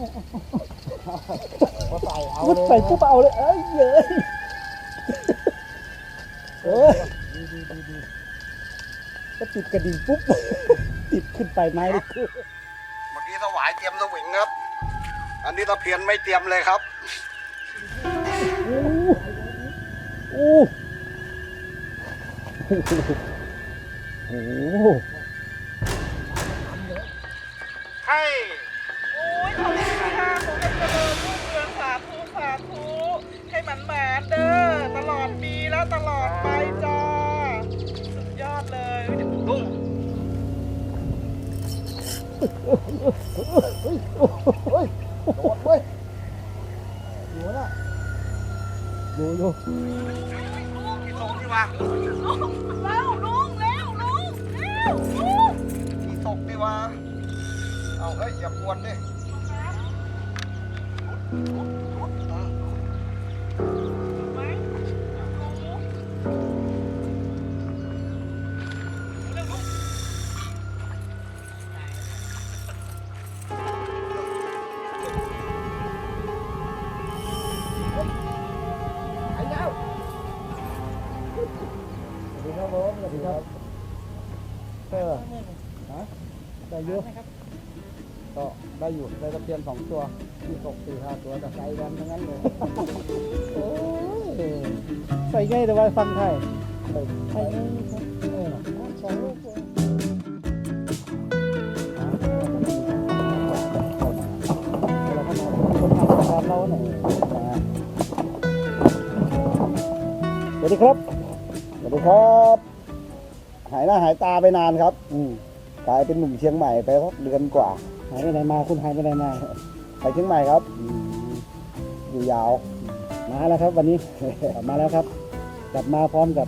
ใส่เอามุดใส่ปุ๊บเอาเลยเอ้ยเย้ยเอ้ยดีดีดีดีก็ติดกระดิ่งปุ๊บ ติดขึ้นไปไม้เลยคือเมื่อกี้ถวายเตรียมสวิงครับ อันนี้ตะเพียนไม่เตรียมเลยครับโอ้โอ้โอ้โหให้ โอ้ยขอบคุณค่ะขอให้เจริญรุ่งเรืองสาธุสาธุให้มันหมานเด้อตลอดปีและตลอดไปจ้าสุดยอดเลยเดี๋ยวลุงโดดเว้ยอยู่นะอยู่อยู่ที่ตกที่วางแล้วลุงแล้วลุงแล้วลุงที่ตกที่วางเอาเฮ้ยอย่ากวนดิ ไหมลุง ไอ้แล้ว สวัสดีครับผมสวัสดีครับเออฮะได้เยอะก็ได้อยู่ได้ตะเพียนสองตัวที่ ตกสี่ห้าตัวแต่ใส่กันทั้งนั้นเลยโอ้ยใส่ง่ายแต่ว่าฟังไทยใส่ง่ายครับเออสองลูกคนทำรายการเราหน่อยนะสวัสดีครับ สวัสดีครับ หายหน้าหายตาไปนานครับ อืมกลายเป็นหนุ่มเชียงใหม่ไปครับเดือนกว่า หายไปไหนมาคุณหายไปไหนมา ไปเชียงใหม่ครับอืมอยู่ยาว มาแล้วครับวันนี้ กลับมาแล้วครับ กลับมาพร้อมกับ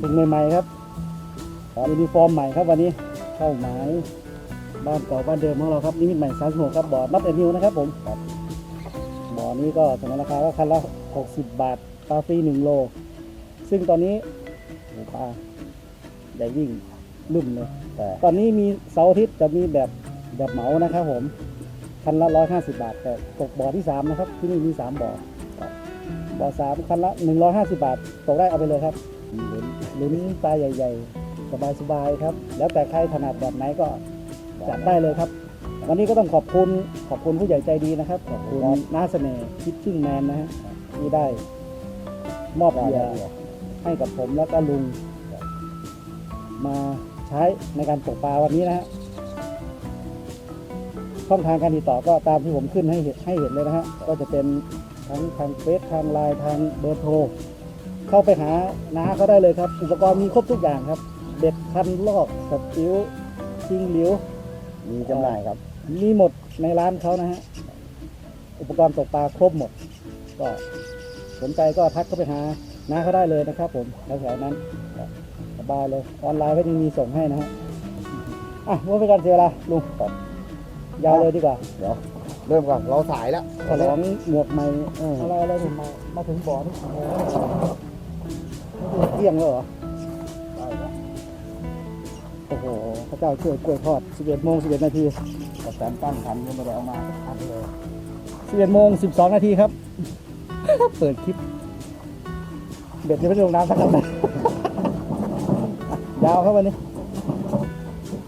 สิ่งใหม่ๆครับยูนิฟอร์มใหม่ครับวันนี้เข้าหมายบ้านเก่าบ้านเดิมของเราครับนิมิตใหม่สามสิบหกครับบ่อนับเอ็นิวนะครับผมครับบ่อนี้ก็สมนราคาก็คันละหกสิบบาทปลาฟรีหนึ่งโล ซึ่งตอนนี้โอ้ปลาใหญ่ยิ่งลุ่มเลยแต่ตอนนี้มีเสาร์อาทิตย์จะมีแบบแบบเหมานะครับผม คันละร้อยห้าสิบาท แต่ตกบ่อที่สามนะครับ ที่นี่มีสามบ่อ บ่อสามคันละหนึ่งร้อยห้าสิบาท ตกได้เอาไปเลยครับลุนลุ้นปลาใหญ่ ๆ สบายๆครับ แล้วแต่ใครถนัดแบบไหนก็จัดได้เลยครับ วันนี้ก็ต้องขอบคุณขอบคุณผู้ใหญ่ใจดีนะครับ ขอบคุณน้าเสน่ห์คิดชิ่งแมนนะฮะที่ได้ มอบเหยื่อให้กับผมแล้วก็ลุง มาใช้ในการตกปลาวันนี้นะฮะ ช่องทางการติดต่อก็ตามที่ผมขึ้นให้เห็นให้เห็นเลยนะฮะก็จะเป็นทั้งทางเฟซทางไลน์ทางเบอร์โทรเข้าไปหาน้าเขาได้เลยครับ อุปกรณ์มีครบทุกอย่างครับเบ็ดคันลอกสติวชิงหลิวมีจำหน่ายครับ มีหมดในร้านเขานะฮะอุปกรณ์ตกปลาครบหมด ก็สนใจก็ทักเข้าไปหาน้าเขาได้เลยนะครับ ผมแถวๆนั้นสบายเลยออนไลน์ก็ยังมีส่งให้นะฮะอะว่าไปกันเสียเวลาลุง ยาวเลยดีกว่าเดี๋ยวเริ่มก่อนเราสายแล้วฉลองหมวกใหม่อะไรอะไรถึงมามาถึงบ่อนี่กี่โมงแล้วไม่ถึงเที่ยงแล้วเหรอโอ้โหพระเจ้าช่วยกล้วยทอด 11โมง11นาทีแต่แสนตั้งทันยังไม่ได้เอามาทันเลย11โมง12นาทีครับ เปิดคลิป เบ็ดยังไม่ได้ลงน้ำสักคำเลยยาวครับวันนี้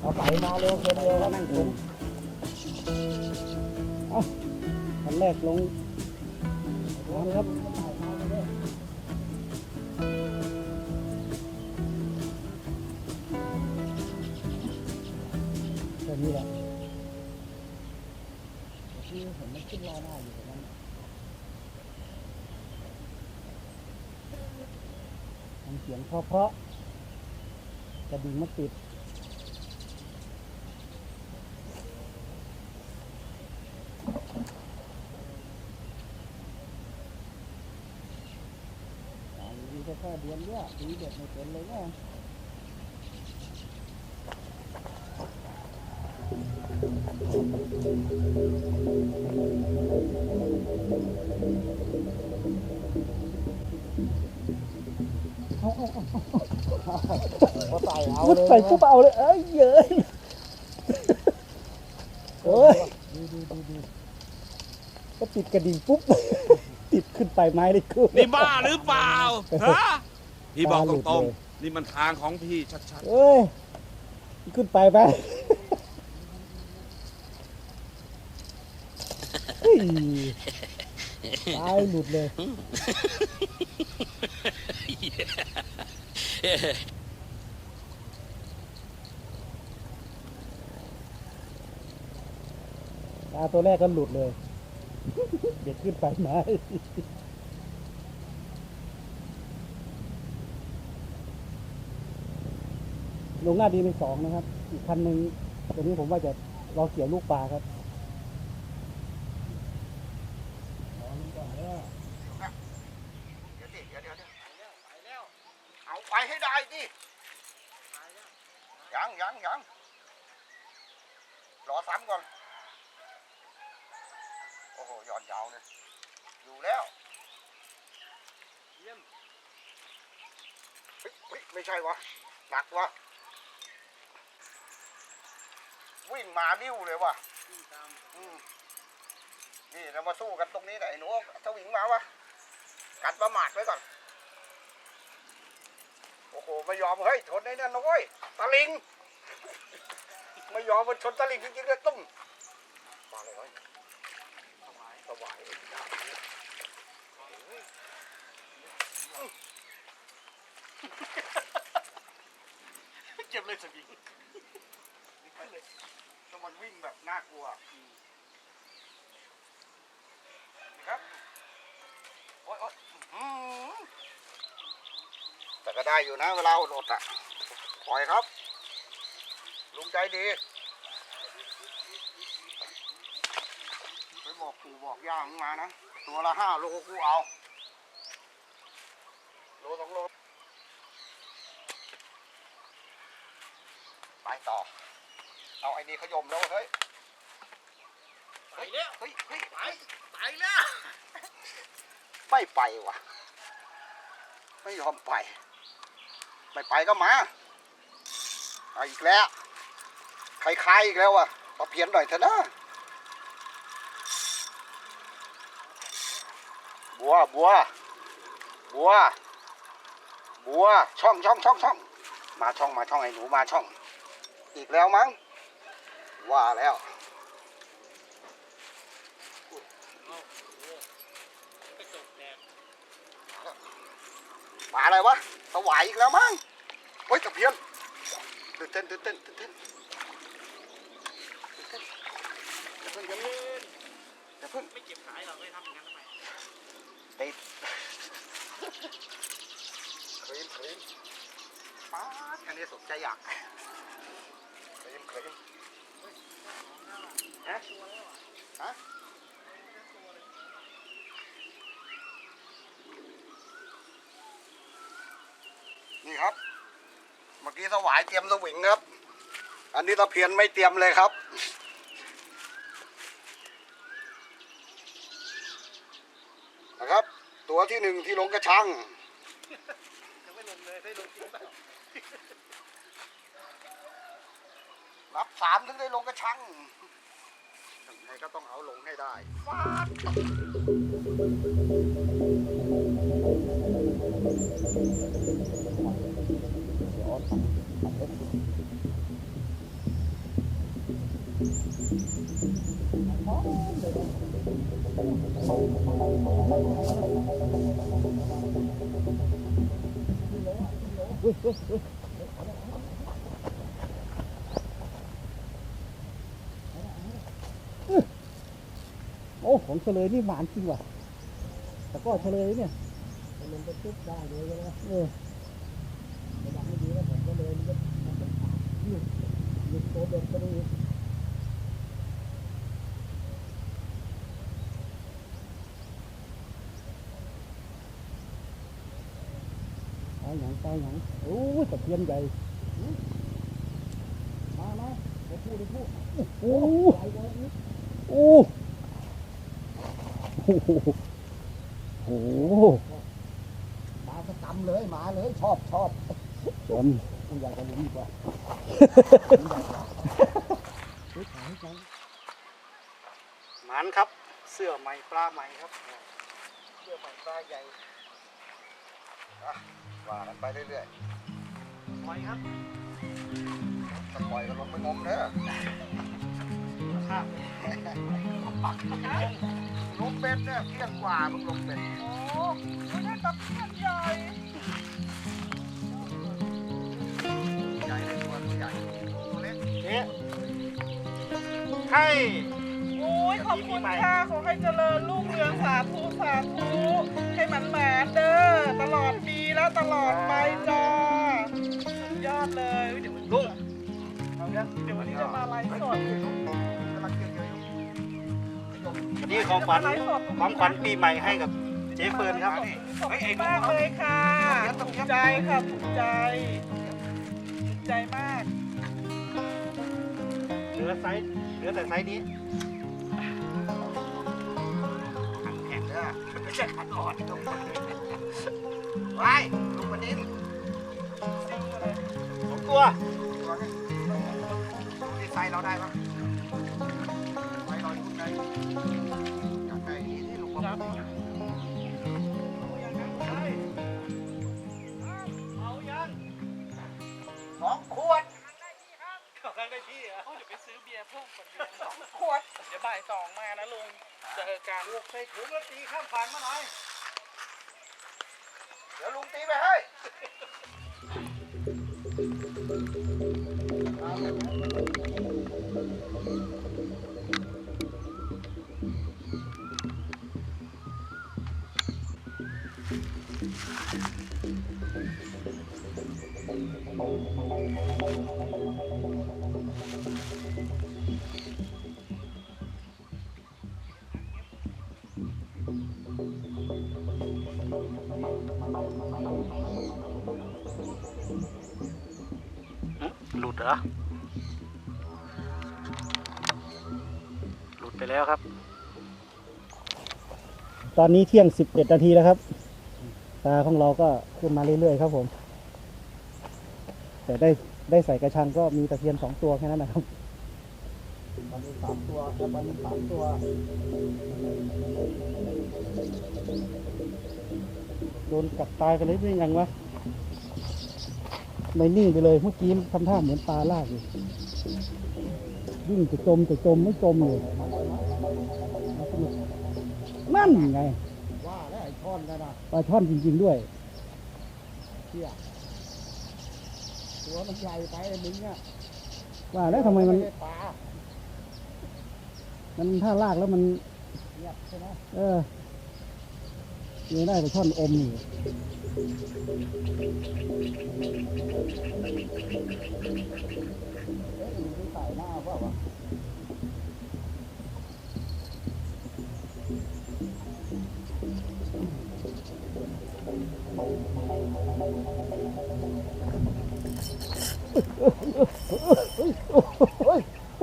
เอาไปมาเร็วเกินเร็วก็นั่งคุมคัน แรกลงน้ำครับแค่นี้แหละที่เห็นมันขึ้นรอหน้าอยู่ตรงนั้นทำเสียงเพราะๆกระดิ่งมันติด มีแค่เดือนเดียวมีเด็ดไม่เป็นเลยเนี่ยพอใส่เอาเลยใส่ปุ๊บเอาเลยเอ้ยเย้ยเอ้ยดีดีดีดีก็ติดกระดิ่งปุ๊บ ไปไม้ได้ขึ้นนี่บ้าหรือเปล่าฮะพี่บอกตาหลุตดรงเลยๆนี่มันทางของพี่ชัดเอ้ยขึ้นไปไปเฮ้ยตายหลุดเลย ตาตัวแรกก็หลุดเลย เด็กขึ้นไปไหม ลงหน้าดีเป็นสองนะครับ อีกคันหนึ่งตัวนี้ผมว่าจะรอเกี่ยวลูกปลาครับเอาไปให้ได้ดิยังยังยังรอซ้ำก่อน โอ้โหหย่อนยาวเลยอยู่แล้วเยี่ยมเฮ้ยไม่ใช่วะหนักวะ มาบิ้วเลยวะอืมนี่เรามาสู้กันตรงนี้แหละไอ้หนูสวิงมาวะกันประมาทไว้ก่อน โอ้โหไม่ยอมเฮ้ยชนได้แน่นอนว้ยตะลิง ไม่ยอมมันชนตะลิงจริงๆเลยตุ้มมาเลยเว้ยสบายสบายเจ็บเลยสวิงนี่เลย แล้วมันวิ่งแบบน่ากลัวนี่ครับโอ๊ยโอ๊ยอื้อหือแต่ก็ได้อยู่นะ เวลาอดๆอะปล่อยครับ ลุงใจดี ไปบอกปู่บอกย่ามึงมานะ ตัวละห้าโลกูเอา โลสองโล ไปต่อ เอาไอ้นี่ขยมแล้วเฮ้ยไปแล้วเฮ้ยเฮ้ยไปไปแล้วไม่ไปว่ะ ไม่ยอมไป ไม่ไปก็มาเอาอีกแล้วใครคายอีกแล้วอะมาเพียนหน่อยเถอะนะบัวบัวบัวบัวช่องช่องช่องช่องมาช่องมาช่องไอ้หนูมาช่อง อีกแล้วมั้ง ว่าแล้วมาอะไรวะสวายอีกแล้วมั้งเฮ้ยตะเพียนตื่นเต้นตื่นเต้นตื่นเต้นตื่นเต้นอย่าเพิ่งอย่าเพิ่งอย่าเพิ่งๆไม่เก็บสายเราเลยทำอย่างนั้นทำไมติดครีมครีมป๊าดอันนี้สนใจอยากครีมครีม ฮะฮะนี่ครับ เมื่อกี้สวายเตรียมสวิงครับ อันนี้ตะเพียนไม่เตรียมเลยครับนะครับ ตัวที่หนึ่งที่ลงกระชังยังไม่ลงเลยได้ลงจริงเปล่ารับสามถึงได้ลงกระชังยัง ไงก็ต้องเอาลงให้ได้ฟาดโอ้ ของเฉลยนี่หวานจริงว่ะแต่ก็เฉลยเนี่ยลงไปปุ๊บได้เลยใช่ไหมเออระวังไม่ดีแล้วผมก็เลยมันก็มันก็ขายุดหยุดตัวเด็กก็ดีตายหยังตายหยังโอ้ยตะเพียนใหญ่มามาเดี๋ยวพูดเดี๋ยวพูดโอ้โหโอ้ โหโอ้มาประจำเลยมาเลยชอบชอบจนกูอยากจะรู้ดีกว่าหมันครับ เสื้อใหม่ปลาใหม่ครับ เสื้อใหม่ปลาใหญ่ว่ากันไปเรื่อยๆปล่อยครับถ้าปล่อยก็ลงไปงมเด้อครับ ลงเป็ดเนี่ยเที่ยงกว่ามึงลงเป็ดโอ้ไม่ได้ตะเพียนใหญ่ใหญ่เลยตัวตัวใหญ่ตัวเล็กให้โอ้ยขอบคุณค่ะขอให้เจริญรุ่งเรืองสาธุสาธุให้มันแหมเด้อตลอดปีและตลอดไปจ้าสุดยอดเลยเดี๋ยววันนี้เอาเรื่องเดี๋ยววันนี้จะมาไลฟ์สด นนี้ของขวัญจะมาไลฟ์สดตรงของขวัญปีใหม่ให้กับเจ๊เฟิร์นครับขอบคุณมากเลยค่ะถูกใจค่ะถูกใจถูกใจมากเหลือไซส์เหลือแต่ไซส์นี้ขันแข็งเด้อไม่ใช่ขันอ่อนลงมาไปลงมาดินสองตัวตัวนี้ที่ไซเราได้ปะ สองขวดขอกันได้พี่อะเดี๋ยวไปซื้อเบียร์เพิ่มก่อนเดือนสองขวด เดี๋ยวบ่ายสองมานะลุง เจอกันลูกใส่ถุงแล้วตีข้ามผ่านมาหน่อย เดี๋ยวลุงตีไปให้ แล้วครับ ตอนนี้เที่ยงสิบเอ็ดนาทีแล้วครับ ตาของเราก็ขึ้นมาเรื่อยๆครับผม แต่ได้ได้ใส่กระชังก็มีตะเพียนสองตัวแค่นั้นนะครับตอนนี้สามตัวแล้วตอนนี้สามตัว โดนกัดตายไปเลยได้ยังวะไม่นิ่งไปเลยเมื่อกี้ทำท่าเหมือนปลาลากอยู่วิ่งจะจมจะจมไม่จมเลย นั่นไงว่าแล้วไอ้ท่อนกันนะปลาช่อนจริง ๆด้วยตัวมันใหญ่ไปไอ้มึงเนี่ยว่าแล้วทำไมมันไได้ปลามันท่าลากแล้วมัน เงียบใช่ไหมเออยังได้ปลาช่อนอมอยู่เอ๊ะมึงไปใส่หน้าเปล่าวะ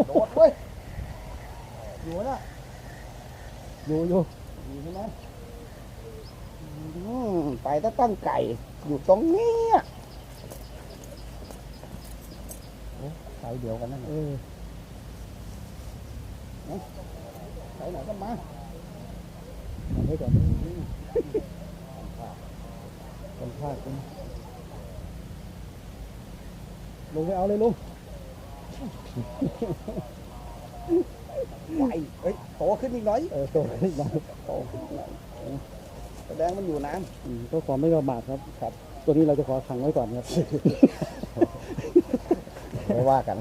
โดดเว้ย อยู่นะอยู่อยู่อยู่ใช่ไหมอืมไปตะตั้งไก่ อยู่ตรงเนี้ยใส่เดียวกันนั่นเออใส่ไหนกันมาเอาไว้ก่อนคนพลาดกัน ลงไปเอาเลยลุงไหวเฮ้ยโตขึ้นอีกหน่อย เออตัวนี้มาโตขึ้นอีกหน่อยแสดงมันอยู่น้อืมก็ขอไม่ประมาทครับครับ ตัวนี้เราจะขอขังไว้ก่อนครับำไม่ว่ากัน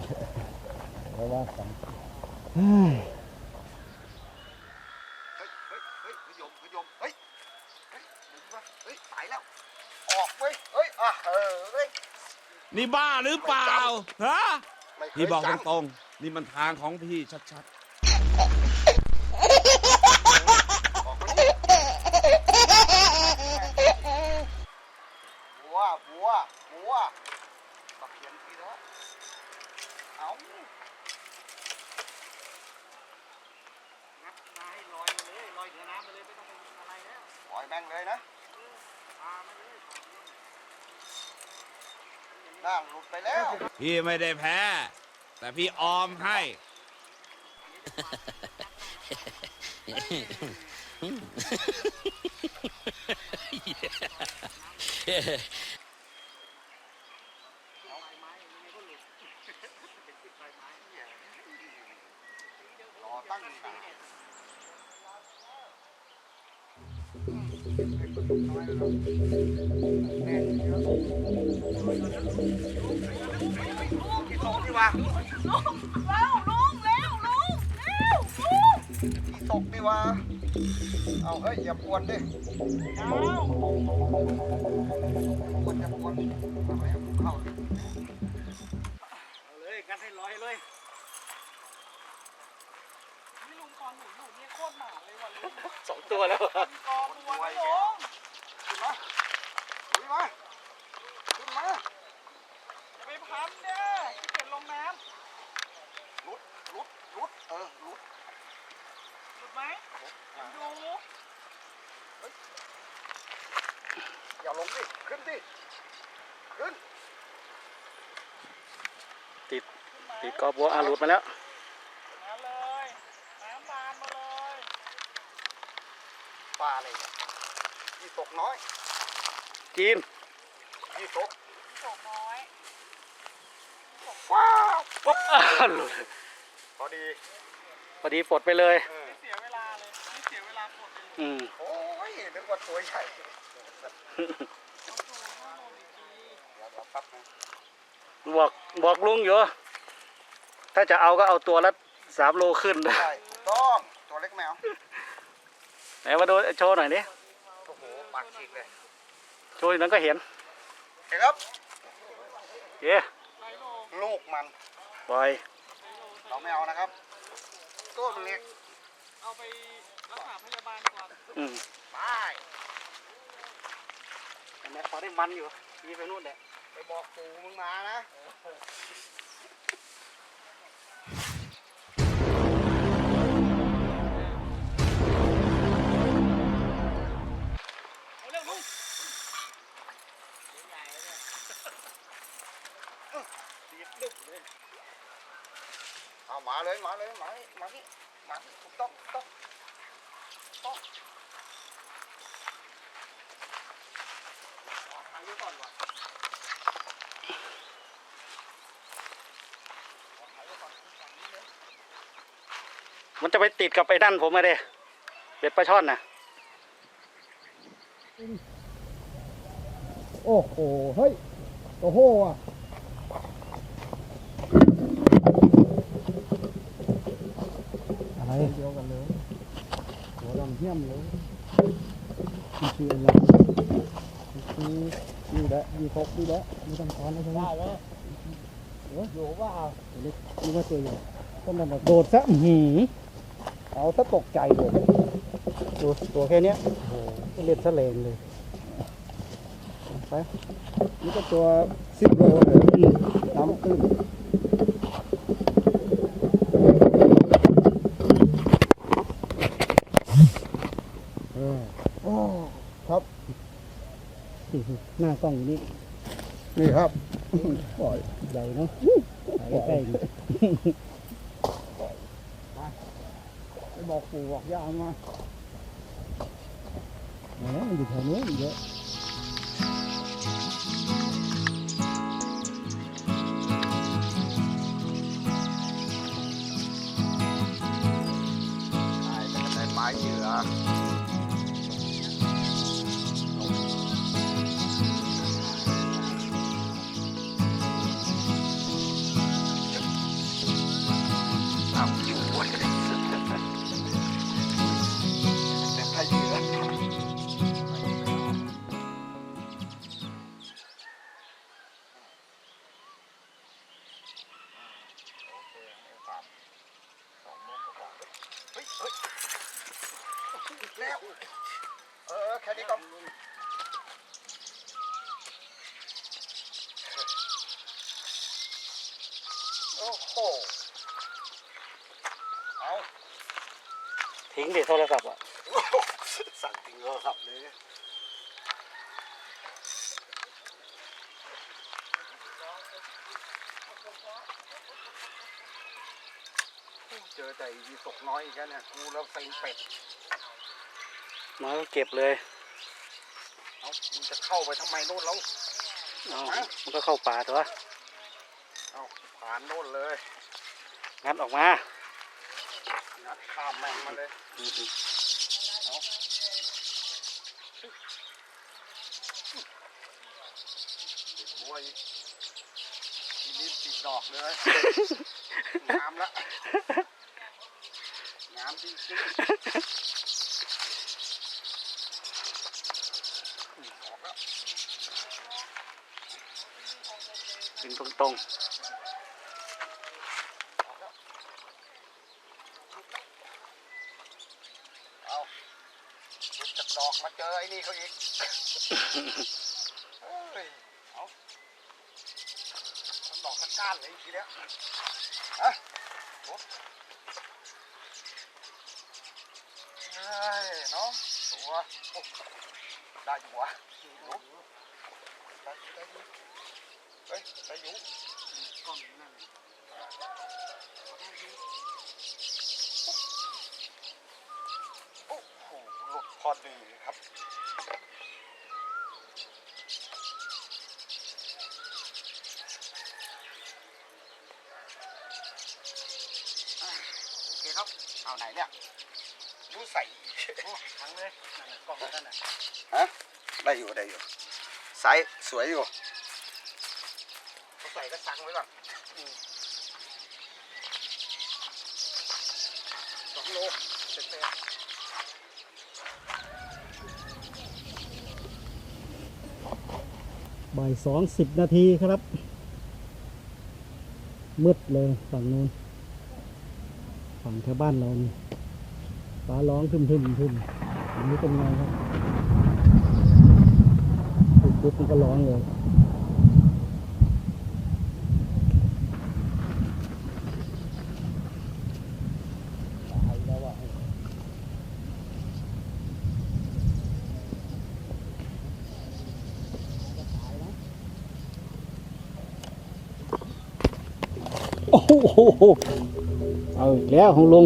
ไม่ว่ากัน เฮ้ย เฮ้ย เฮ้ยขยมขยมเฮ้ย เฮ้ยดึงวะเฮ้ยสายแล้ว ออกเว้ย เฮ้ย อะเออเฮ้ย นี่บ้าหรือเปล่าฮะไม่เคยพี่บอกจตรงๆนี่มันทางของพี่ชัดำออกมานี่บัวบัวบัวตะเพียนทีแล้วเอางัดมาให้ลอยมาเลยลอยเหนือน้ำมาเลยไม่ต้องเป็นอะไรแล้วปล่อยแม่งเลยนะปลาไม่เลย น้ำหลุดไปแล้วๆพี่ไม่ได้แพ้ แต่พี่ออมให้ เอาเฮ้ยอย่าปวนดิยาวปวนอย่าปวนเอาแล้วเข้าเลยงัดให้ร้อยเลยนี่ลุงตอนหนูอยู่เนี่ยโคตรหมาเลยว่ะลุงสองตัวแล้วกอตัวนะลุง ขึ้นมาขึ้นมาขึ้นมา อย่าไปพันเด้อขี้เกียจลงน้ ลุดลุดลุดเออลุดำหลุดไหมดู อย่าลงดิขึ้นดิขึ้น ติดติดก อบัวอาหลุดมาแล้วมาเลยน้ำบานมาเลยปลาอะไรเนี่ยกี่ตกน้อยจีนกี่ตกพี่ตกน้อยว้าวปุ๊บอ้าวหลุดพอดีพอดีปลดไปเลยเออไม่เสียเวลาเลยไม่เสียเวลากดเลยอืมโอ้ยนึกว่าตัวใหญ่ต้องดูข้างบนอีกทีเดี๋ยวเดี๋ยวแป๊บนึงบอกบอกลุงอยู่ ถ้าจะเอาก็เอาตัวละสามโลขึ้นใช่ถูกต้องตัวเล็กแมวไหนมาดูโชว์หน่อยดิโอ้โหปากฉีกเลยโชว์อีกนั้นก็เห็นเห็นครับเย้ไซโลลูกมันปล่อยไซโลเราไม่เอานะครับตัวมันเล็กเอาไปรักษาพยาบาลก่อนอืมไปแม่พอได้มันอยู่ยีไปนู่นแหละไปบอกปู่มึงมานะ เอามาเลยมาเลยมานี่มานี่มานี่ถูกต้องถูกต้องถูกต้องเอาทางนี้ก่อนว่ะเอาทางนี้ก่อนฝั่งนี้เลยมันจะไปติดกับไอ้นั่นผมมาเด้เบ็ดปลาช่อนน่ะโอ้โห เฮ้ย โอ้โหอะ อะไร เดียวกันเลยหัวดำเหี้ยมเลยนี่คืออะไรนี่คือนี่แหละยี่ทกนี่แหละไม่ต้องถอนแล้วใช่ไหมได้แล้วอยู่ว่าเล็กนี่ว่าตัวใหญ่ต้นนั้นโดดซะหือเอาซะตกใจเลยดูตัวแค่เนี้ยโหเล่นซะเลงเลยไปนี่ก็ตัวสิบโลเลยน้ำตื้นเออโอ้ครับ หน้า กล้องอยู่นี่นี่ครับปล่อยใหญ่เนาะใกล้ๆนี่ไปบอกปู่บอกย่ามาแหมมันอยู่แถวนู้นเยอะ ดิโทรศัพท์อะโอ้โหสั่งทิ้งโทรศัพท์เลยเนี่ยเจอแต่ยีสกน้อยอีกแล้วเนี่ยกูแล้วเซ็งเป็ด มาก็เก็บเลยเอามึงจะเข้าไปทำไมโน่นแล้ว เอามันก็เข้าป่าตัวเอาผ่านโน่นเลย งัดออกมางัด ข้ามแม่งมาเลยติดบัวอีกทีนี้ติดดอกเลยงามละงามจริงๆกแล้วดึงตรงเอาหลุดจากดอกมา เจอไอ้นี่เขาอีกเฮ้ยเอาทั้งดอกทั้งก้านเลยทีเนี้ยฮะโอ๊ะเฮ้ยน้องตัวโอ้ได้อยู่วะโอ้ได้อยู่ได้อยู่เฮ้ยได้อยู่กล้องนั่นโอ้โหหลุดพ อดีครับอ่าโอเคครับ เอาไหนเนี่ยดูใส่ทั้งเลยกล้องนั่นน่ะฮะได้อยู่ได้อยู่ไซส์สวยอยู่เขาใส่ก็สั่งไว้ก่อนอืมสองโลเสร็จ บ่ายสองสิบนาทีครับ มืดเลยฝั่งนู้นฝั่งแถวบ้านเรานี่ฟ้าร้องทึมทึมทึมอันนี้เป็นไงครับปุ๊บปุ๊บมันก็ร้องเลย โอ้โหเอาอีกแล้วของลุง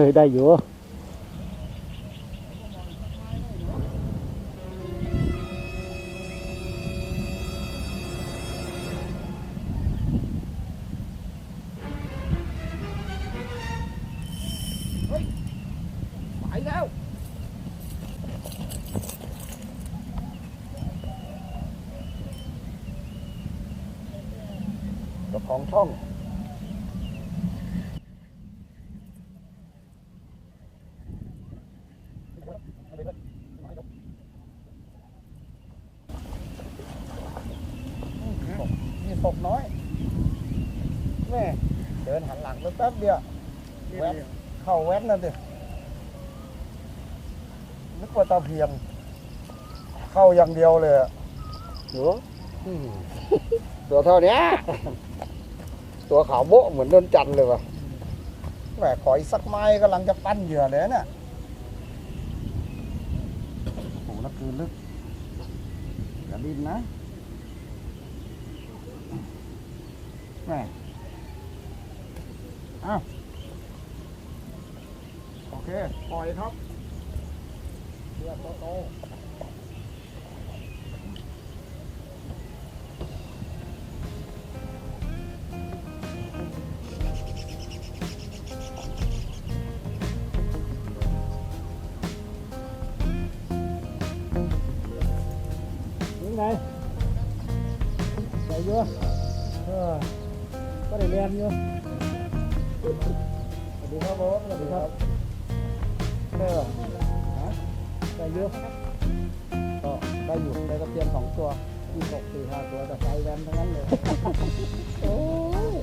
เคย นึกว่าตาเพียงเข้าอย่างเดียวเลยอะหนูตัวเท่าเนี้ย ตัวขาวโบ๊ะเหมือนโดนจันทร์เลยว่ะแหวกขออีกสักไม้กำลังจะปั้นเหยื่อเลยเนี่ยโอ้แล้วคือลึกอย่าดินนะแหม่อ้าวโอเค ปล่อยครับ เรือโตๆยังไงใส่เยอะเออก็ ได้เรียนอยู่สวัสดีครับผมสวัสดีครับเออฮะใส่เยอะก็ได้อยู่ได้ตะเพียนสองตัวมีหกสี่ห้าตัวแต่ใส่แวนทั้งนั้นเลยโอ้ย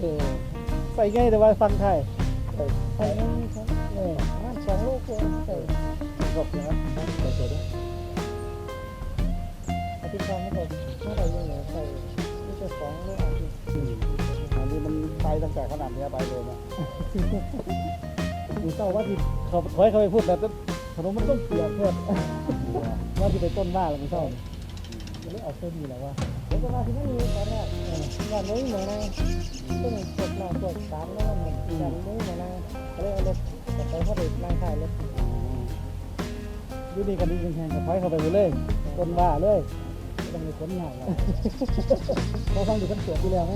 ใส่ง่ายแต่ว่าฟังไทยใส่ใส่ง่ายครับเนี่ยงานสองลูกเลยใส่หกนะใส่ตัวด้วยอาทิตย์ฟังไม่หมดเมื่อไหร่ยังเหลือใส่นี่จะสองลูกอาทิตย์อันนี้มันไปตั้งแต่ขนาดเนี้ยไปเลยนะกูเศร้าว่าที่เขาถอยเขาไปพูดแบบนั้น ขนมมันต้องเปียกเพื่อนว่าที่ไปต้นว่าแล้วกูเศร้าเนี่ยจะไม่เอาเส้นนี้แล้วว่าผมก็มาที่นี่ตอนแรกเอองานนี้เหมือนนะต้นกดมาตัวสามแล้วมันงานนี้เหมือนนะก็เลยเอารถกลับไปเขาไปนั่งถ่ายรถดูดีกันดีแข่งกับถอยเขาไปเลยต้นว่าเลยไม่ต้องมีคนหนักแล้วเขาฟังดูขั้นเสียที่แล้วไหม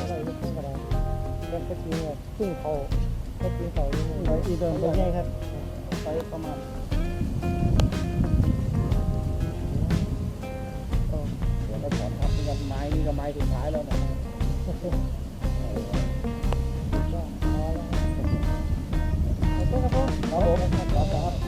อะไรก็ไม่เป็นไรเดินไปกินเนี่ยซึ่งเขา ไปกินเขาไปอีเดินไปง่ายครับ ไปประมาณเดี๋ยวไปถอนทับกันไม้นี่ก็ไม้สุดท้ายแล้วนะครับผมครับผม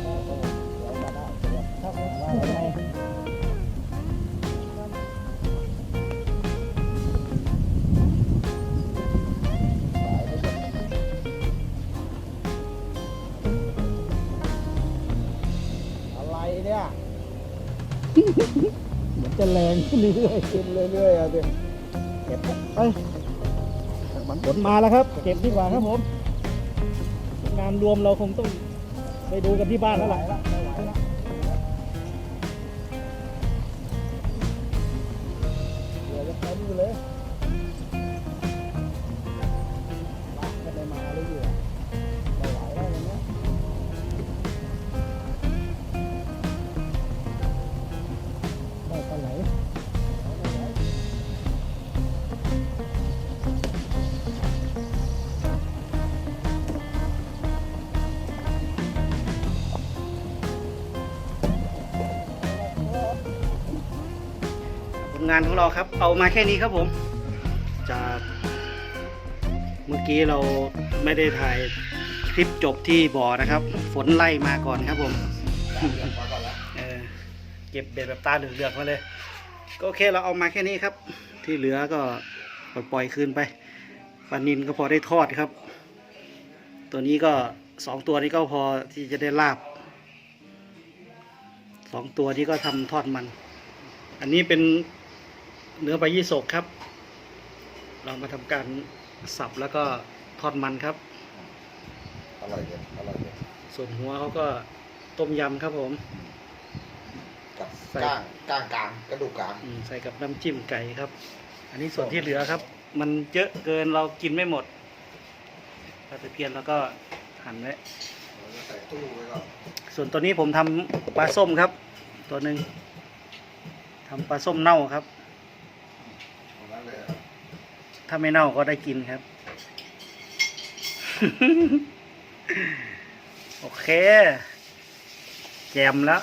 จะแรงขึ้นเรื่อยขึ้นเรื่อยๆอะสิเก็บไปมันผลมาแล้วครับ เก็บดีกว่าครับผม งานรวมเราคงต้องไปดูกันที่บ้านแล้วล่ะไม่ไหละเดี๋ยวจะไปดูเลยานของเราครับ เอามาแค่นี้ครับผม จากเมื่อกี้เราไม่ได้ถ่ายคลิปจบที่บ่อนะครับ ฝนไล่มาก่อนครับผมเออเก็บเบ็ดแบบตาเหลือกๆมาเลย ก็โอเคเราเอามาแค่นี้ครับ ที่เหลือก็ปล่อยคืนไปปลานินก็พอได้ทอดครับ ตัวนี้ก็สองตัวนี้ก็พอที่จะได้ลาบสองตัวนี้ก็ทำทอดมัน อันนี้เป็น เนื้อใบยี่สกครับ เรามาทำการสับแล้วก็ทอดมันครับ อร่อยเลยอร่อยเลยส่วนหัวเขาก็ต้มยำครับผม กับใส่ ก้างก้างกลางกระดูกกลางอืมใส่กับน้ำจิ้มไก่ครับ อันนี้ส่วนที่เหลือครับ มันเยอะเกินเรากินไม่หมดปลาตะเพียนแล้วก็หั่นไว้ใส่ตู้ไว้ก่อนส่วนตัวนี้ผมทำปลาส้มครับ ตัวหนึ่งทำปลาส้มเน่าครับ ตรงนั้นเลยอะ ถ้าไม่เน่าก็ได้กินครับ โอเค แจมแล้ว